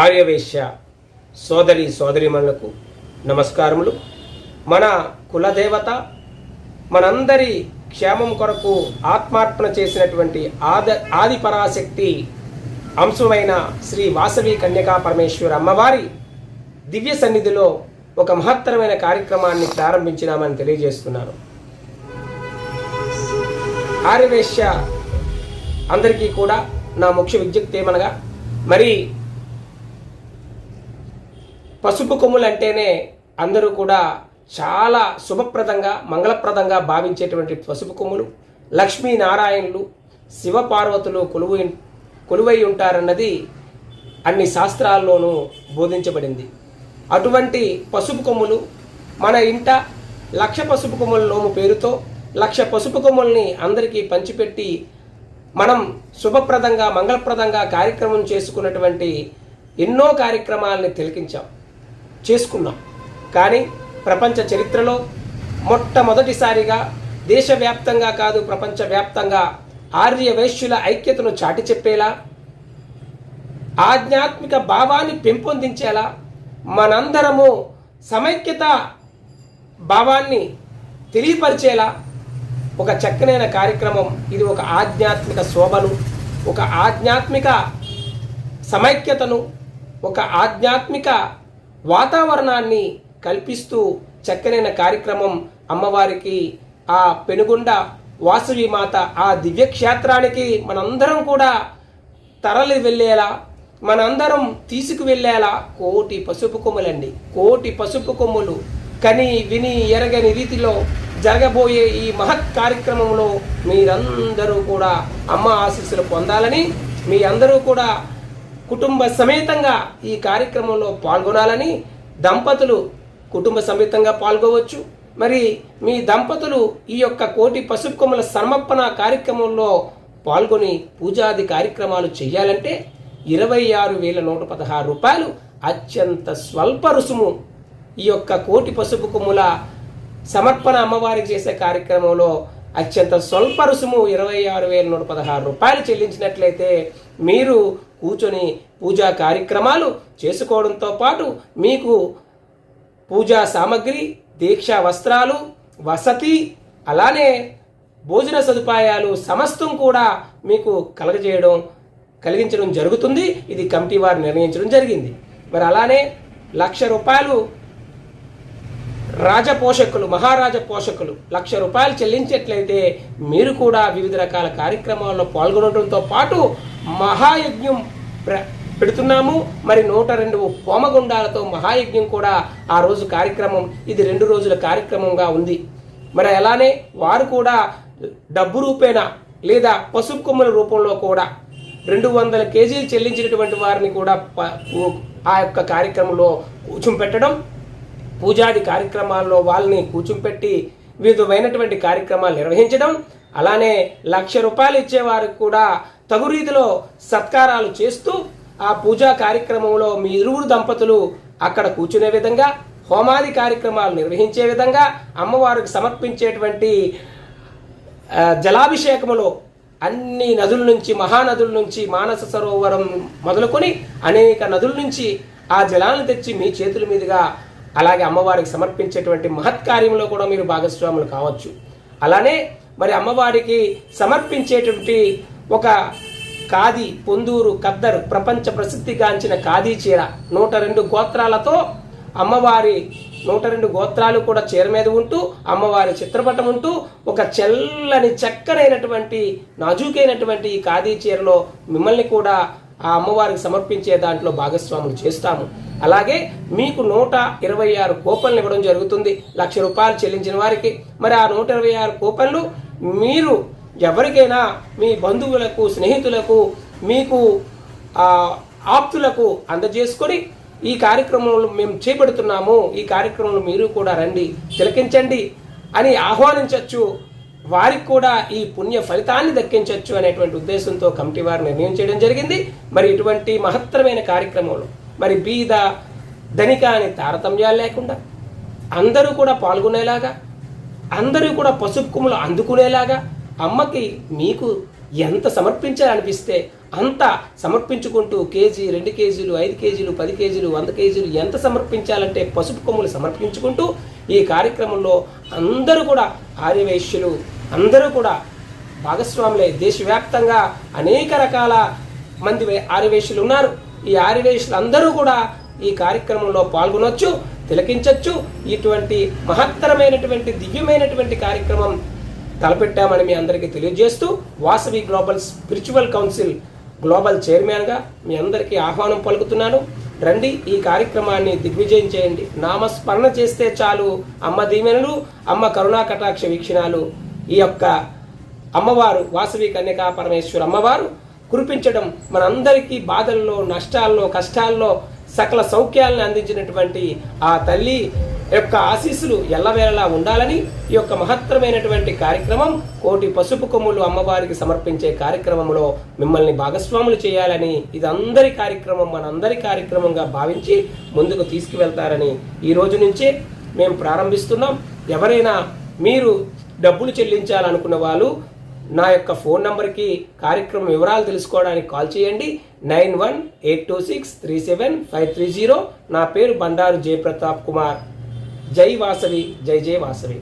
ఆర్యవేశ్య సోదరి సోదరిమణులకు నమస్కారములు. మన కులదేవత మనందరి క్షేమం కొరకు ఆత్మార్పణ చేసినటువంటి ఆద ఆది పరాశక్తి అంశమైన శ్రీ వాసవి కన్యకా పరమేశ్వర అమ్మవారి దివ్య సన్నిధిలో ఒక మహత్తరమైన కార్యక్రమాన్ని ప్రారంభించినామని తెలియజేస్తున్నాను. ఆర్యవేశ్య అందరికీ కూడా నా ముఖ్య విజ్ఞప్తి ఏమనగా మరి పసుపు కొమ్ములు అంటేనే అందరూ కూడా చాలా శుభప్రదంగా మంగళప్రదంగా భావించేటువంటి పసుపు కొమ్ములు లక్ష్మీనారాయణులు శివపార్వతులు కొలువు కొలువై ఉంటారన్నది అన్ని శాస్త్రాల్లోనూ బోధించబడింది. అటువంటి పసుపు కొమ్ములు మన ఇంట లక్ష పసుపు కొమ్ముల నోము పేరుతో లక్ష పసుపు కొమ్ముల్ని అందరికీ పంచిపెట్టి మనం శుభప్రదంగా మంగళప్రదంగా కార్యక్రమం చేసుకున్నటువంటి ఎన్నో కార్యక్రమాలని తిలకించాం. చేసుకున్నాం. కానీ ప్రపంచ చరిత్రలో మొట్టమొదటిసారిగా దేశవ్యాప్తంగా కాదు ప్రపంచవ్యాప్తంగా ఆర్య వైశ్యుల ఐక్యతను చాటి చెప్పేలా ఆధ్యాత్మిక భావాన్ని పెంపొందించేలా మనందరము సమైక్యత భావాన్ని తెలియపరిచేలా ఒక చక్కనైన కార్యక్రమం. ఇది ఒక ఆధ్యాత్మిక శోభను ఒక ఆధ్యాత్మిక సమైక్యతను ఒక ఆధ్యాత్మిక వాతావరణాన్ని కల్పిస్తూ చక్కనైన కార్యక్రమం అమ్మవారికి ఆ పెనుగొండ వాసవి మాత ఆ దివ్యక్షేత్రానికి మనందరం కూడా తరలి వెళ్ళేలా మనందరం తీసుకువెళ్ళేలా కోటి పసుపు కొమ్ములండి. కోటి పసుపు కొమ్ములు కని విని ఎరగని రీతిలో జరగబోయే ఈ మహత్ కార్యక్రమంలో మీరందరూ కూడా అమ్మ ఆశీస్సులు పొందాలని మీ అందరూ కూడా కుటుంబ సమేతంగా ఈ కార్యక్రమంలో పాల్గొనాలని దంపతులు కుటుంబ సమేతంగా పాల్గొవచ్చు. మరి మీ దంపతులు ఈ యొక్క కోటి పసుపు కొమ్మల సమర్పణ కార్యక్రమంలో పాల్గొని పూజాది కార్యక్రమాలు చేయాలంటే ఇరవై ఆరు వేల నూట పదహారు రూపాయలు అత్యంత స్వల్ప రుసుము ఈ యొక్క కోటి పసుపు కొమ్ముల సమర్పణ అమ్మవారికి చేసే కార్యక్రమంలో అత్యంత స్వల్ప రుసుము ఇరవై ఆరు వేల నూట పదహారు రూపాయలు చెల్లించినట్లయితే మీరు కూర్చొని పూజా కార్యక్రమాలు చేసుకోవడంతో పాటు మీకు పూజా సామగ్రి దీక్షా వస్త్రాలు వసతి అలానే భోజన సదుపాయాలు సమస్తం కూడా మీకు కలగజేయడం కలిగించడం జరుగుతుంది. ఇది కమిటీ వారు నిర్ణయించడం జరిగింది. మరి అలానే లక్ష రూపాయలు రాజపోషకులు మహారాజ పోషకులు లక్ష రూపాయలు చెల్లించేట్లయితే మీరు కూడా వివిధ రకాల కార్యక్రమాల్లో పాల్గొనడంతో పాటు మహాయజ్ఞం పెడుతున్నాము. మరి నూట రెండు హోమగుండాలతో మహాయజ్ఞం కూడా ఆ రోజు కార్యక్రమం. ఇది రెండు రోజుల కార్యక్రమంగా ఉంది. మరి అలానే వారు కూడా డబ్బు రూపేణ లేదా పసుపు కొమ్మల రూపంలో కూడా రెండు వందల కేజీలు చెల్లించినటువంటి వారిని కూడా ఆ యొక్క కార్యక్రమంలో కూర్చుంపెట్టడం పూజాది కార్యక్రమాల్లో వాళ్ళని కూర్చుంపెట్టి వివిధమైనటువంటి కార్యక్రమాలు నిర్వహించడం అలానే లక్ష రూపాయలు ఇచ్చేవారికి కూడా తగు రీతిలో సత్కారాలు చేస్తూ ఆ పూజా కార్యక్రమంలో మీ ఇరువురు దంపతులు అక్కడ కూర్చునే విధంగా హోమాది కార్యక్రమాలు నిర్వహించే విధంగా అమ్మవారికి సమర్పించేటువంటి జలాభిషేకములో అన్ని నదుల నుంచి మహానదుల నుంచి మానస సరోవరం మొదలుకొని అనేక నదుల నుంచి ఆ జలాలను తెచ్చి మీ చేతుల మీదుగా అలాగే అమ్మవారికి సమర్పించేటువంటి మహత్కార్యంలో కూడా మీరు భాగస్వాములు కావచ్చు. అలానే మరి అమ్మవారికి సమర్పించేటువంటి ఒక కాది పొందూరు కద్దరు ప్రపంచ ప్రసిద్ధిగాంచిన ఖాదీ చీర నూట రెండు గోత్రాలతో అమ్మవారి నూట రెండు గోత్రాలు కూడా చీర మీద ఉంటూ అమ్మవారి చిత్రపటం ఉంటూ ఒక చెల్లని చక్కనైనటువంటి నాజూకైనటువంటి ఈ ఖాదీ చీరలో మిమ్మల్ని కూడా ఆ అమ్మవారికి సమర్పించే దాంట్లో భాగస్వాములు చేస్తాము. అలాగే మీకు నూట ఇరవై ఆరు కూపన్లు ఇవ్వడం జరుగుతుంది. లక్ష రూపాయలు చెల్లించిన వారికి. మరి ఆ నూట ఇరవై ఆరు కూపన్లు మీరు ఎవరికైనా మీ బంధువులకు స్నేహితులకు మీకు ఆప్తులకు అందజేసుకొని ఈ కార్యక్రమంలో మేము చేపడుతున్నాము. ఈ కార్యక్రమంలో మీరు కూడా రండి తిలకించండి అని ఆహ్వానించవచ్చు వారికి కూడా ఈ పుణ్య ఫలితాన్ని దక్కించవచ్చు అనేటువంటి ఉద్దేశంతో కమిటీ వారు నిర్ణయం చేయడం జరిగింది. మరి ఇటువంటి మహత్తరమైన కార్యక్రమంలో మరి బీద ధనిక అని తారతమ్యాలు లేకుండా అందరూ కూడా పాల్గొనేలాగా అందరూ కూడా పసుపు కుమ్ములు అందుకునేలాగా అమ్మకి మీకు ఎంత సమర్పించాలనిపిస్తే అంత సమర్పించుకుంటూ కేజీ రెండు కేజీలు ఐదు కేజీలు పది కేజీలు వంద కేజీలు ఎంత సమర్పించాలంటే పసుపు కొమ్ములు సమర్పించుకుంటూ ఈ కార్యక్రమంలో అందరూ కూడా ఆర్యవైశ్యులు అందరూ కూడా భాగస్వాములే దేశవ్యాప్తంగా అనేక రకాల మంది వే- ఆర్యవేశ్యులు ఉన్నారు. ఈ ఆర్యవేశ్యులు అందరూ కూడా ఈ కార్యక్రమంలో పాల్గొనవచ్చు తిలకించవచ్చు ఇటువంటి మహత్తరమైనటువంటి దివ్యమైనటువంటి కార్యక్రమం తలపెట్టామని మీ అందరికీ తెలియజేస్తూ Vasavi global spiritual council global చైర్మన్గా మీ అందరికీ ఆహ్వానం పలుకుతున్నాను. రండి ఈ కార్యక్రమాన్ని దిగ్విజయం చేయండి. నామస్మరణ చేస్తే చాలు. అమ్మ దీవెనలు అమ్మ కరుణా కటాక్ష వీక్షణాలు. ఈ యొక్క అమ్మవారు వాసవి కన్యకా పరమేశ్వర అమ్మవారు కురిపించడం మనందరికీ బాధల్లో నష్టాల్లో కష్టాల్లో సకల సౌఖ్యాలను అందించినటువంటి ఆ తల్లి యొక్క ఆశీస్సులు ఎల్లవేళలా ఉండాలని ఈ యొక్క మహత్తరమైనటువంటి కార్యక్రమం కోటి పసుపు కొమ్ములు అమ్మవారికి సమర్పించే కార్యక్రమంలో మిమ్మల్ని భాగస్వాములు చేయాలని ఇది అందరి కార్యక్రమం మనందరి కార్యక్రమంగా భావించి ముందుకు తీసుకువెళ్తారని ఈ రోజు నుంచే మేము ప్రారంభిస్తున్నాం. ఎవరైనా మీరు డబ్బులు చెల్లించాలనుకున్న వాళ్ళు నా యొక్క ఫోన్ నంబర్కి కార్యక్రమం వివరాలు తెలుసుకోవడానికి కాల్ చేయండి. Nine one eight two six three seven five three zero. నా పేరు బండారు జయప్రతాప్ కుమార్. జై వాసవి జై జై వాసవి